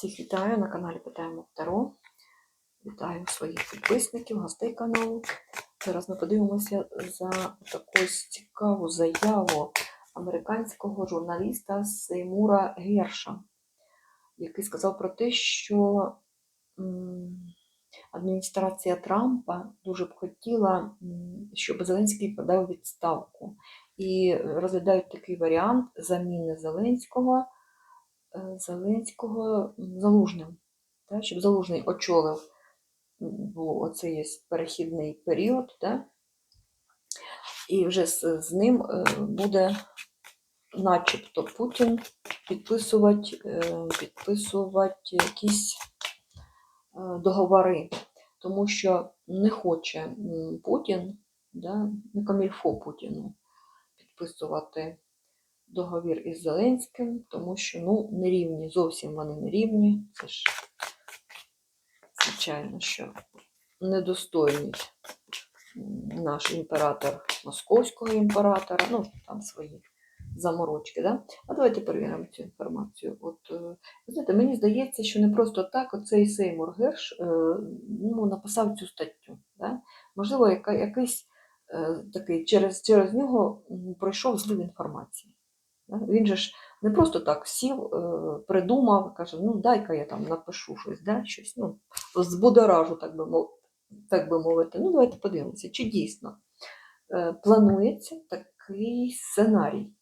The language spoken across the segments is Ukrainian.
Всіх вітаю на каналі Питаємо Таро. Вітаю своїх підписників, гостей каналу. Зараз ми подивимося за таку цікаву заяву американського журналіста Сеймура Герша, який сказав про те, що адміністрація Трампа дуже б хотіла, щоб Зеленський подав відставку. І розглядають такий варіант заміни Зеленського. Е, Зеленського Залужним, та, щоб Залужний очолив м, був оцей є перехідний період, та, і вже з, з ним е, буде начебто Путін підписувати, е, підписувати якісь договори, тому що не хоче Путін, да, не камільфо Путіну підписувати договір із Зеленським, тому що ну, не рівні, зовсім вони не рівні. Це ж, звичайно, що недостойний наш імператор московського імператора, ну, там свої заморочки. Да? А давайте перевіримо цю інформацію. От, е, знаєте, мені здається, що не просто так оцей Сеймур Герш е, ну, написав цю статтю. Да? Можливо, яка, якийсь е, такий через, через нього пройшов злив інформації. Він же ж не просто так сів, е, придумав, каже, ну дай-ка я там напишу щось, да? щось ну, збудоражу, так би, мов, так би мовити. Ну, давайте подивимося, чи дійсно е, планується такий сценарій.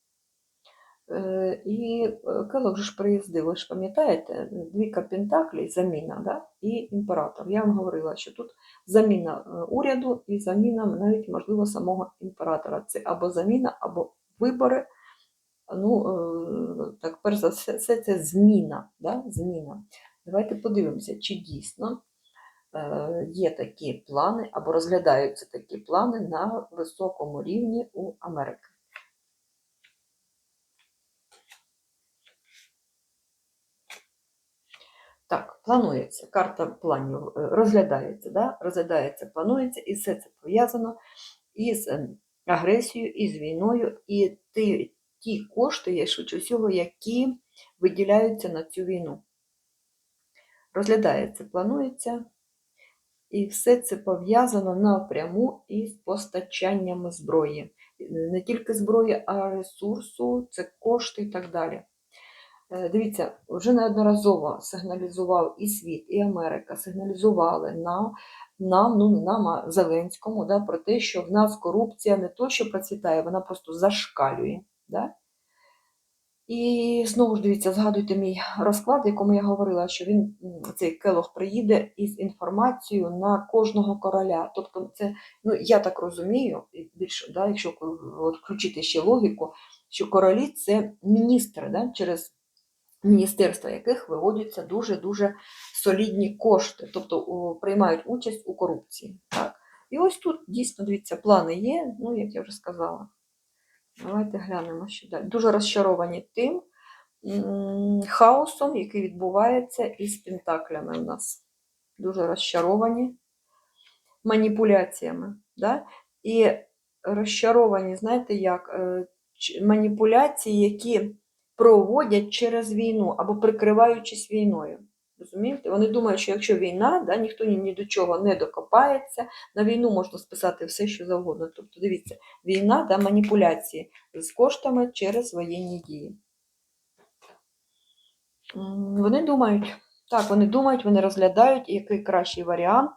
Е, І Келлог же ж приїздив, ви ж пам'ятаєте, двійка Пентаклей, заміна, да? і імператор. Я вам говорила, що тут заміна уряду і заміна навіть, можливо, самого імператора. Це або заміна, або вибори. Ну, е, так, перш за все, все це зміна. Да? зміна. Давайте подивимося, чи дійсно е, є такі плани, або розглядаються такі плани на високому рівні у Америки. Так, планується. Карта планів е, розглядається, да? розглядається, планується, і все це пов'язано із е, агресією, із війною, і ті, ті кошти, є швидше всього, які виділяються на цю війну. Розглядається, планується, і все це пов'язано напряму із постачаннями зброї. Не тільки зброї, а ресурсу, це кошти і так далі. Е, Дивіться, вже неодноразово сигналізував і світ, і Америка сигналізували нам, нам, ну нам, а Зеленському, да, про те, що в нас корупція не то, що процвітає, вона просто зашкалює. Да? І знову ж дивіться, згадуйте мій розклад, в якому я говорила, що він, цей Келох, приїде із інформацією на кожного короля. Тобто, це, ну я так розумію, більше, да, якщо от, включити ще логіку, що королі це міністри, да, через міністерства яких виводяться дуже-дуже солідні кошти, тобто приймають участь у корупції. Так. І ось тут дійсно, дивіться, плани є, ну, як я вже сказала. Давайте глянемо ще далі. Дуже розчаровані тим хаосом, який відбувається із пентаклями у нас. Дуже розчаровані маніпуляціями. Да? І розчаровані, знаєте, як е, маніпуляції, які проводять через війну або прикриваючись війною. Розумієте? Вони думають, що якщо війна, да, ніхто ні, ні до чого не докопається, на війну можна списати все, що завгодно. Тобто, дивіться, війна да, маніпуляції з коштами через воєнні дії. Вони думають, так, вони думають, вони розглядають, який кращий варіант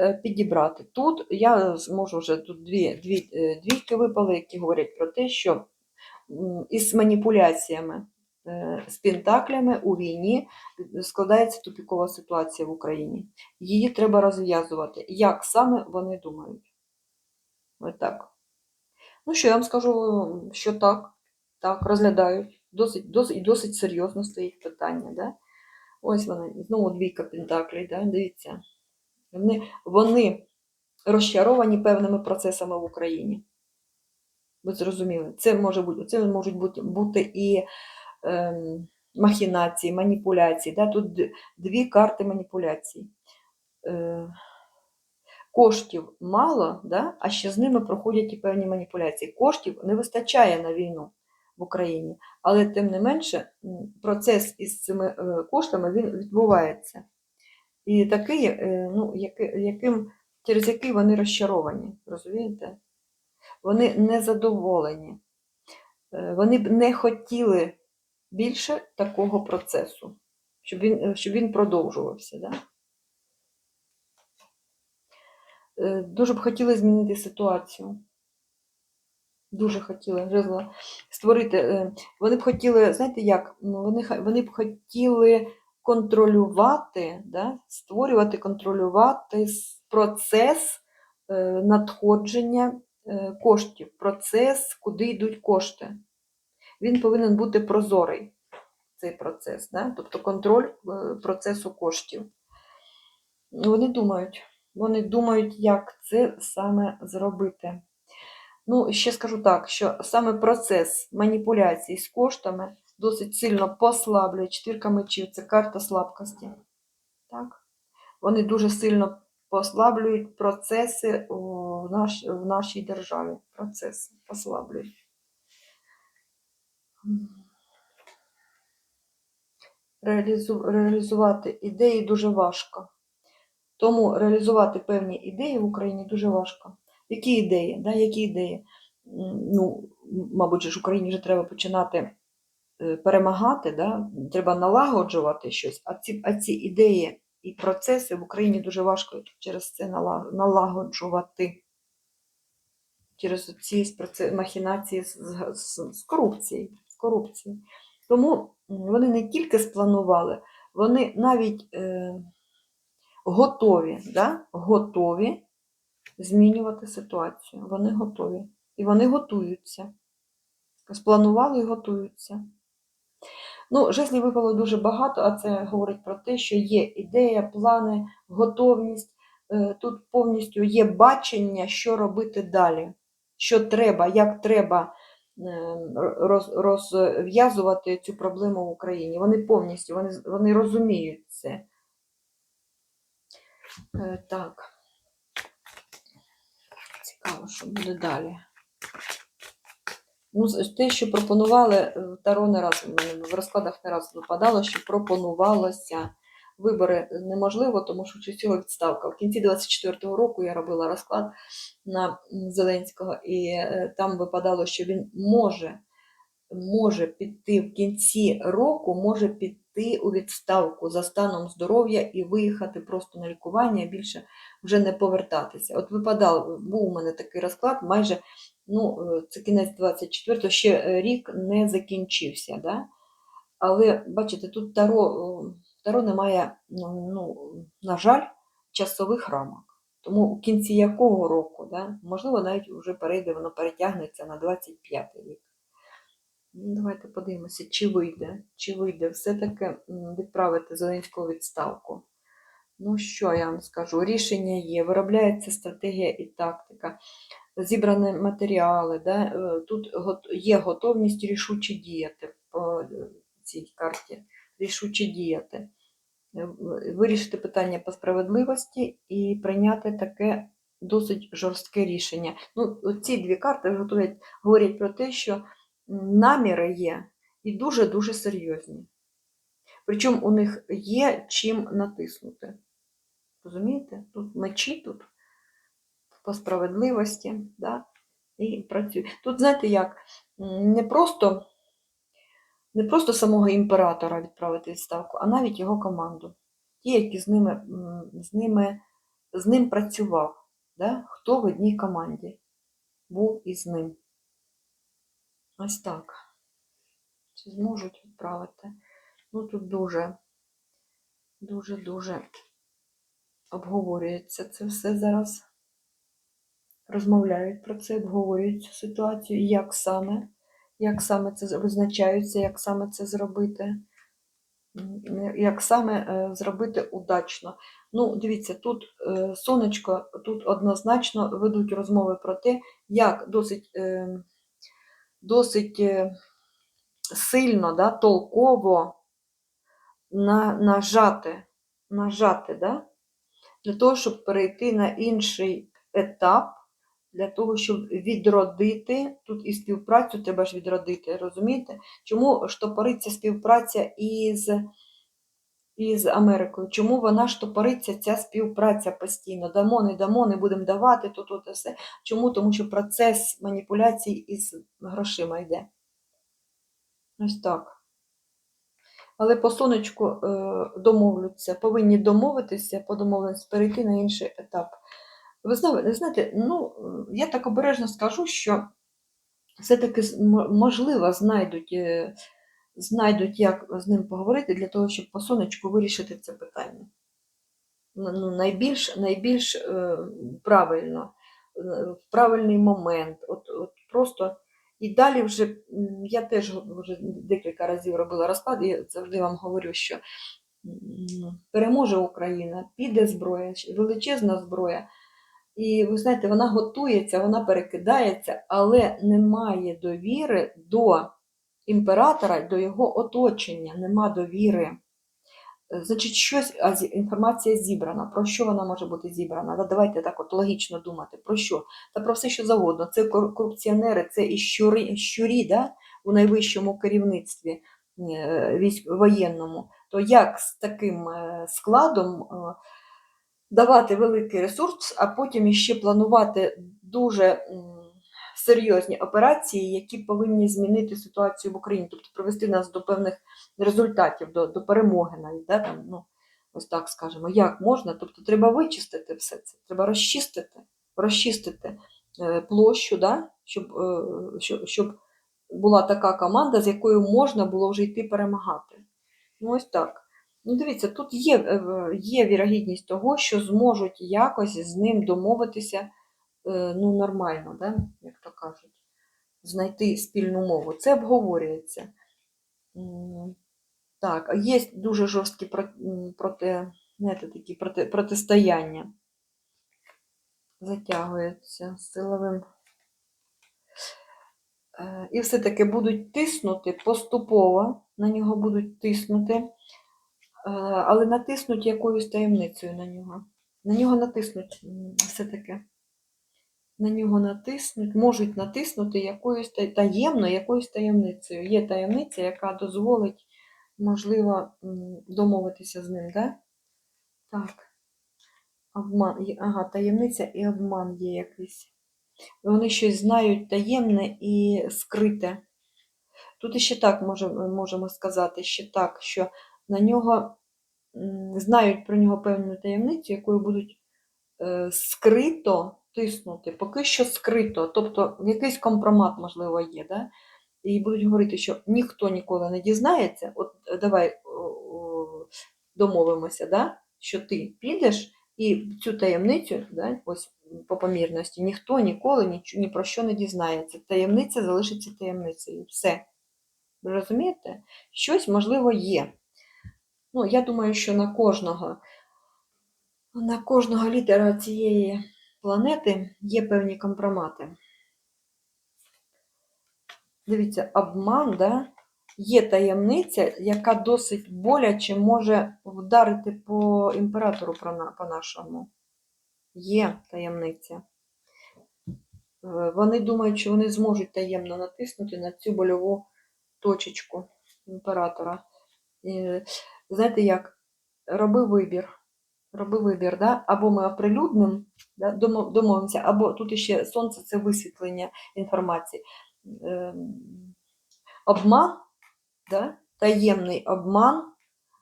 е, підібрати. Тут я зможу вже тут дві, дві, е, двійки випали, які говорять про те, що із маніпуляціями з пентаклями у війні складається тупікова ситуація в Україні. Її треба розв'язувати. Як саме вони думають? Ось так. Ну що, я вам скажу, що так, так, розглядають. Досить, досить, досить серйозно стоїть питання. Да? Ось вони, знову двійка пентаклей, да? дивіться. Вони, вони розчаровані певними процесами в Україні. Ви зрозуміли, це може бути, це можуть бути, бути і махінації, маніпуляції. Да? Тут дві карти маніпуляцій. Е, коштів мало, да? а ще з ними проходять і певні маніпуляції. Коштів не вистачає на війну. в Україні. Але тим не менше, процес із цими е, коштами він відбувається. І такий, е, ну, яким, через який вони розчаровані, розумієте? Вони незадоволені. Е, Вони б не хотіли більше такого процесу, щоб він, е, щоб він продовжувався. Да? Е, Дуже б хотіли змінити ситуацію. Дуже хотіли жезла створити. е, Вони б хотіли, знаєте як? Ну, Вони, вони б хотіли контролювати, да? створювати, контролювати процес надходження коштів, процес, куди йдуть кошти. Він повинен бути прозорий, цей процес, да? тобто контроль е, процесу коштів. Вони думають, вони думають, як це саме зробити. Ну, ще скажу так, що саме процес маніпуляцій з коштами досить сильно послаблює четвірка мечів, це карта слабкості. Так? Вони дуже сильно послаблюють процеси у наш, в нашій державі. Процеси послаблюють. Реалізу, реалізувати ідеї дуже важко. Тому реалізувати певні ідеї в Україні дуже важко. Які ідеї? Да? Які ідеї? Ну, мабуть, ж Україні вже треба починати е, перемагати, да? треба налагоджувати щось, а ці, а ці ідеї і процеси в Україні дуже важко через це налагоджувати. Через ці махінації з, з, з корупцією. З корупцією. Тому вони не тільки спланували, вони навіть е, готові, да? готові змінювати ситуацію. Вони готові. І вони готуються. Спланували і готуються. Ну, жезлів випало дуже багато, а це говорить про те, що є ідея, плани, готовність. Е, Тут повністю є бачення, що робити далі, що треба, як треба розв'язувати цю проблему в Україні. Вони повністю вони, вони розуміють це. Е, Так. Цікаво, що буде далі. Ну, те, що пропонували, е, Таро не раз в розкладах не раз випадало, що пропонувалося. Вибори неможливо, тому що всього відставка. В кінці 24-го року я робила розклад на Зеленського, і е, там випадало, що він може, може піти в кінці року, може піти у відставку за станом здоров'я і виїхати просто на лікування, більше вже не повертатися. От випадав, був у мене такий розклад, майже ну, е, це кінець 24-го, ще е, рік не закінчився. Да? Але бачите, тут Таро, Таро немає, ну, ну, на жаль, часових рамок. Тому в кінці якого року, да? можливо, навіть вже перейде, воно перетягнеться на 25-й рік. Ну, Давайте подивимося, чи вийде, чи вийде все-таки відправити Зеленського відставку. Ну, що я вам скажу? Рішення є, виробляється стратегія і тактика, зібрані матеріали. Да? е, Тут є готовність рішуче діяти по е, цій карті. Рішуче діяти. Вирішити питання по справедливості і прийняти таке досить жорстке рішення. Ну, ці дві карти готують, говорять про те, що наміри є і дуже-дуже серйозні. Причому у них є чим натиснути. Розумієте? Тут мечі, тут по справедливості, да? і працює. Тут, знаєте, як, не просто, не просто самого імператора відправити відставку, а навіть його команду. Ті, які з ними, з ними, з ним працював, да? хто в одній команді був із ним. Ось так. Чи зможуть відправити? Ну, тут дуже, дуже-дуже обговорюється це все зараз. Розмовляють про це, обговорюють цю ситуацію, як саме, як саме це визначаються, як саме це зробити, як саме е, зробити удачно. Ну, дивіться, тут е, сонечко, тут однозначно ведуть розмови про те, як досить, е, досить сильно, да, толково на, нажати, нажати, да, для того, щоб перейти на інший етап, для того, щоб відродити тут і співпрацю треба ж відродити, розумієте? Чому штопориться співпраця із, із Америкою? Чому вона штопориться, ця співпраця постійно? Дамо, не дамо, не будемо давати, то, то все. Чому? Тому що процес маніпуляцій із грошима йде. Ось так. Але по сонечку е, домовляться, повинні домовитися, по домовленості перейти на інший етап. Ви знаєте, ну, е, я так обережно скажу, що все-таки можливо знайдуть, е, знайдуть, як з ним поговорити для того, щоб по сонечку вирішити це питання. Ну, ну, найбільш, найбільш е, правильно, в правильний момент. От, от просто і далі вже я теж вже декілька разів робила розклад, і завжди вам говорю, що переможе Україна, піде зброя, величезна зброя. І ви знаєте, вона готується, вона перекидається, але немає довіри до імператора, до його оточення, нема довіри. Е, Значить, щось, інформація зібрана. Про що вона може бути зібрана? Давайте так от логічно думати. Про що? Та про все, що завгодно. Це корупціонери, це і щурі, щурі да, у найвищому керівництві е, військ, воєнному. То як з таким е, складом давати великий ресурс, а потім іще планувати дуже серйозні операції, які повинні змінити ситуацію в Україні, тобто привести нас до певних результатів, до, до перемоги навіть. Да, там, ну, ось так скажемо, як можна? Тобто треба вичистити все це, треба розчистити, розчистити е, площу, да, щоб, е, щоб, щоб була така команда, з якою можна було вже йти перемагати. Ну, ось так. Ну, дивіться, тут є, е, є вірогідність того, що зможуть якось з ним домовитися е, ну, нормально, да? як то кажуть, знайти спільну мову. Це обговорюється. Так, є дуже жорсткі проти, знаєте, такі проти, протистояння. Затягується силовим. Е, І все-таки будуть тиснути поступово, на нього будуть тиснути, але натиснуть якоюсь таємницею на нього. На нього натиснуть все-таки. На нього натиснуть, можуть натиснути якоюсь та- таємно, якоюсь таємницею. Є таємниця, яка дозволить, можливо, домовитися з ним, да? Так. Обман. Ага, таємниця і обман є якийсь. Вони щось знають таємне і скрите. Тут іще так може, можемо сказати, ще так, що на нього знають про нього певну таємницю, якою будуть е, скрито тиснути, поки що скрито, тобто якийсь компромат, можливо, є. Да? І будуть говорити, що ніхто ніколи не дізнається. От е, давай домовимося, да? що ти підеш і цю таємницю, да? ось по помірності, ніхто ніколи ні, ні про що не дізнається. Таємниця залишиться таємницею. Все. Ви розумієте? Щось, можливо, є. Ну, я думаю, що на кожного, на кожного лідера цієї планети є певні компромати. Дивіться, обман, да? є таємниця, яка досить боляче може вдарити по імператору по-нашому. Є таємниця. Е, Вони думають, що вони зможуть таємно натиснути на цю больову точечку імператора. Знаєте як? Роби вибір. Роби вибір, да? або ми оприлюдним, да? домовимося, або тут іще сонце це висвітлення інформації. Ем, Обман, да? таємний обман,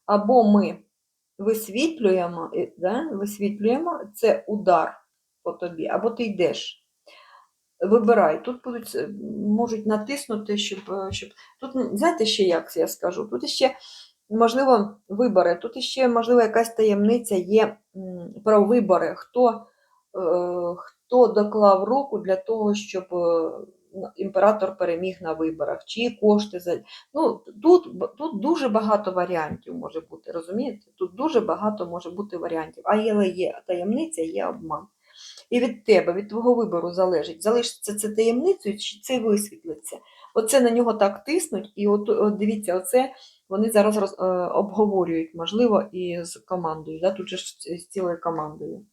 або ми висвітлюємо, да? висвітлюємо це удар по тобі, або ти йдеш. Вибирай. Тут будуть, можуть натиснути, щоб, е, щоб. Тут, знаєте, ще як я скажу? Тут ще, можливо, вибори, тут ще, можливо, якась таємниця є про вибори. Хто, е, хто доклав руку для того, щоб е, імператор переміг на виборах, чиї кошти за. Ну, тут, тут дуже багато варіантів може бути, розумієте? Тут дуже багато може бути варіантів. А є, є таємниця, є обман. І від тебе, від твого вибору залежить, залишиться це таємницею, чи це висвітлиться. Оце на нього так тиснуть, і от, от дивіться, оце вони зараз роз, е, обговорюють, можливо, і з командою. Да? Тут же ж з цілою командою.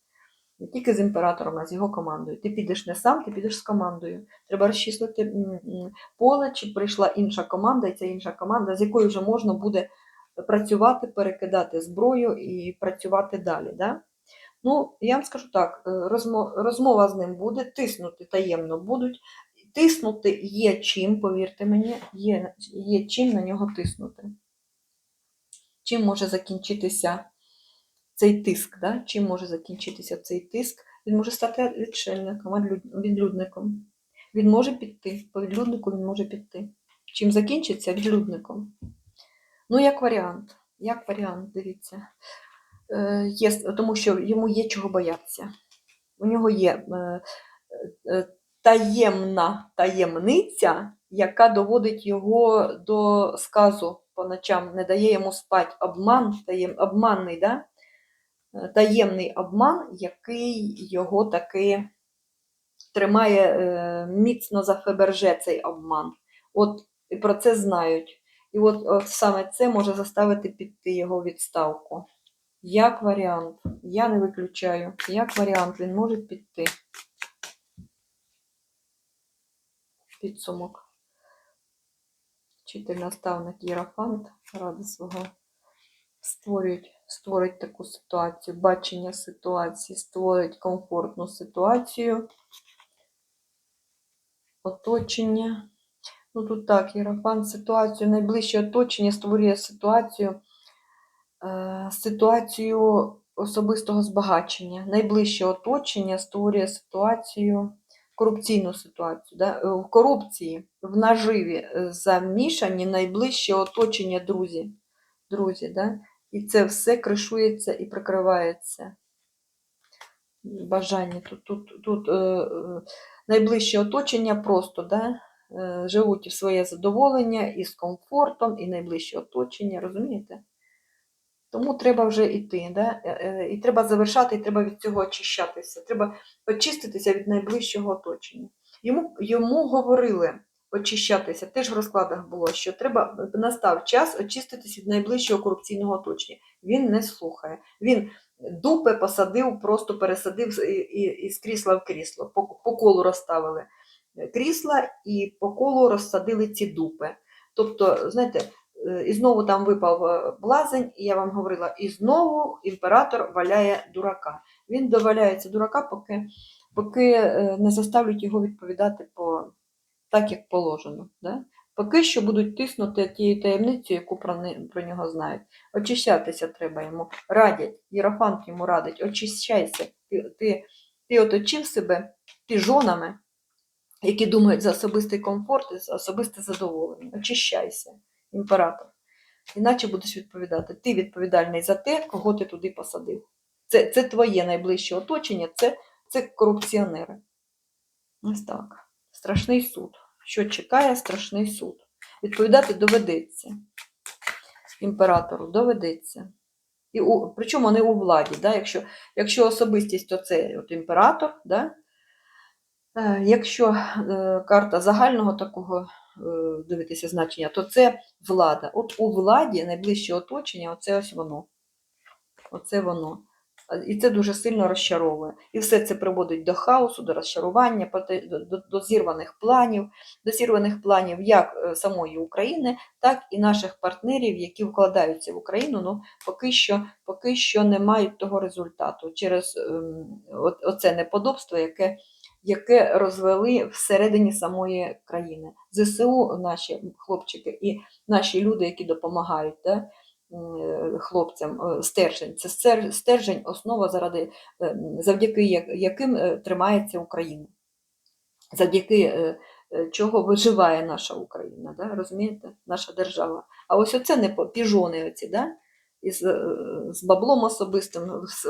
Не тільки з імператором, а з його командою. Ти підеш не сам, ти підеш з командою. Треба розчислити поле, чи прийшла інша команда, і ця інша команда, з якою вже можна буде працювати, перекидати зброю і працювати далі. Да? Ну, я вам скажу так: е, розмо- розмова з ним буде, тиснути таємно будуть. Тиснути є чим, повірте мені, є, є чим на нього тиснути. Чим може закінчитися цей тиск? Да? Чим може закінчитися цей тиск? Він може стати відшельником, відлюдником. Він може піти. По відлюднику він може піти. Чим закінчиться відлюдником? Ну, як варіант. Як варіант, дивіться. Е, є, тому що йому є чого боятися. У нього є е, е, таємна таємниця, яка доводить його до сказу по ночам, не дає йому спати. Обман, таєм, обманний, да? Е, таємний обман, який його таки тримає е, міцно за феберже цей обман. От і про це знають. І от, от саме це може заставити піти його відставку. Як варіант, я не виключаю, як варіант, він може піти. Підсумок. Вчитель наставник Єрофант ради свого створюють, створить таку ситуацію, бачення ситуації, створить комфортну ситуацію, оточення. Ну тут так, Єрофант ситуацію, найближче оточення створює ситуацію, е, ситуацію особистого збагачення. Найближче оточення створює ситуацію, корупційну ситуацію. Да? Е, В корупції, в наживі е, замішані найближче оточення друзі. друзі да? І це все кришується і прикривається. Бажання. Тут, тут, тут е, е, найближче оточення просто да? е, живуть в своє задоволення і з комфортом, і найближче оточення, розумієте? Тому треба вже йти. Да? Е, е, І треба завершати, і треба від цього очищатися. Треба очиститися від найближчого оточення. Йому, йому говорили очищатися, теж в розкладах було, що треба настав час очиститися від найближчого корупційного оточення. Він не слухає. Він дупи посадив, просто пересадив з- і, із крісла в крісло. По, по колу розставили крісла і по колу розсадили ці дупи. Тобто, знаєте, е, і знову там випав е, блазень, і я вам говорила, і знову імператор валяє дурака. Він доваляється дурака, поки, поки е, не заставлять його відповідати по так, як положено. Да? Поки що будуть тиснути тією таємницею, яку про, не- про нього знають. Очищатися треба йому. Радять, Єрофант йому радить, очищайся. Ти, ти, ти оточив себе піжонами, які думають за особистий комфорт і за особисте задоволення. Очищайся, імператор. Іначе будеш відповідати. Ти відповідальний за те, кого ти туди посадив. Це, це твоє найближче оточення, це, це корупціонери. Ось так. Страшний суд. Що чекає страшний суд? Відповідати доведеться. Імператору доведеться. І у, причому не у владі. Да? Якщо, якщо особистість, то це от імператор. Да? Е, Якщо е, карта загального такого дивитися значення, то це влада. От у владі найближче оточення, оце ось воно. Оце воно. І це дуже сильно розчаровує. І все це приводить до хаосу, до розчарування, до зірваних планів, до зірваних планів як е, самої України, так і наших партнерів, які вкладаються в Україну, ну поки що, поки що не мають того результату через ем, оце неподобство, яке, яке розвели всередині самої країни. ЗСУ, наші хлопчики і наші люди, які допомагають. Да? хлопцям е, стержень. Це стержень, основа, заради, е, завдяки яким е, тримається Україна. Завдяки е, е, чого виживає наша Україна, да? розумієте? Наша держава. А ось оце не піжони оці, да? Із, з баблом особистим,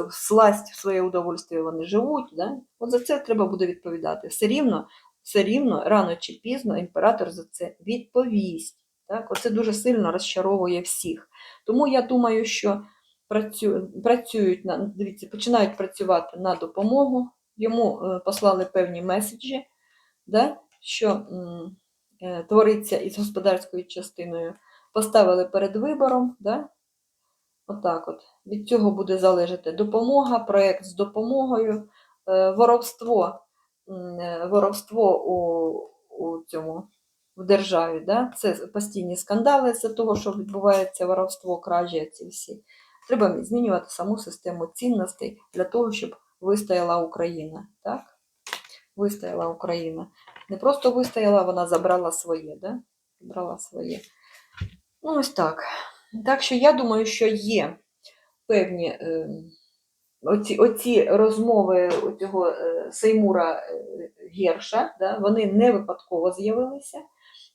в сласть в своє удовольствие вони живуть. Да? От за це треба буде відповідати. Все рівно, все рівно, рано чи пізно імператор за це відповість. Так? Оце дуже сильно розчаровує всіх. Тому я думаю, що працю, працюють на дивіться, починають працювати на допомогу. Йому е, послали певні меседжі, да, що е, твориться із господарською частиною. Поставили перед вибором. Да? Отак от. Від цього буде залежати допомога, проєкт з допомогою. е, воровство, е, воровство у, у цьому в державі. Да? Це постійні скандали з того, що відбувається воровство, кражі ці всі. Треба змінювати саму систему цінностей для того, щоб вистояла Україна. Так? Вистояла Україна. Не просто вистояла, вона забрала своє. Да? Забрала своє. Ну, ось так. Так що я думаю, що є певні е, оці, оці розмови цього е, Сеймура е, Герша, да, вони не випадково з'явилися.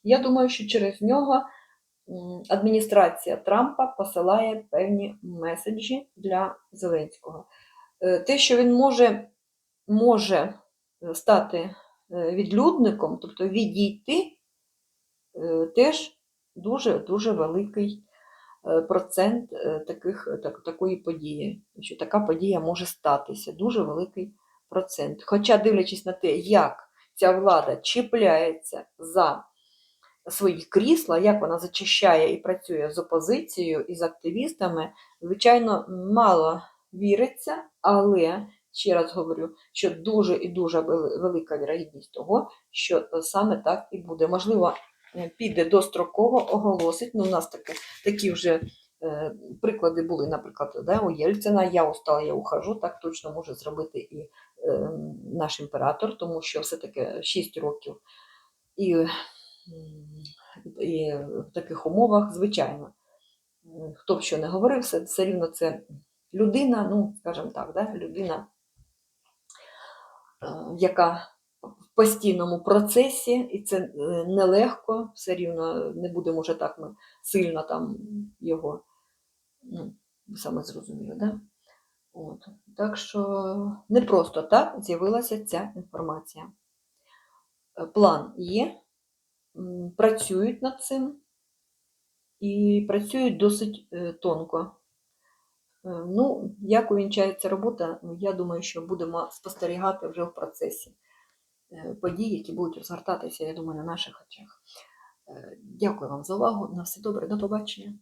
Я думаю, що через нього адміністрація Трампа посилає певні меседжі для Зеленського. Е, Те, що він може, може стати е, відлюдником, тобто відійти, теж дуже дуже великий процент е, таких, так, такої події, що така подія може статися, дуже великий процент. Хоча, дивлячись на те, як ця влада чіпляється за свої крісла, як вона зачищає і працює з опозицією і з активістами, звичайно, мало віриться, але ще раз говорю, що дуже і дуже велика вірогідність того, що е, саме так і буде. Можливо, е, піде достроково, оголосить. Ну, у нас таке, такі вже е, приклади були, наприклад, да, у Єльцина, я устала, я ухожу, так точно може зробити і е, наш імператор, тому що все-таки 6 років. І, і в таких умовах, звичайно, хто б що не говорив, все, все рівно це людина, ну, скажімо так, да, людина, е, яка постійному процесі, і це е, нелегко, все рівно не будемо вже так ми сильно там його, ну, саме зрозуміли, да? От. Так що не просто так з'явилася ця інформація. Е, План є, працюють над цим і працюють досить е, тонко. Ну, як увінчається робота, ну, я думаю, що будемо спостерігати вже в процесі подій, які будуть розгортатися, я думаю, на наших очах. Е, Дякую вам за увагу. На все добре, до побачення.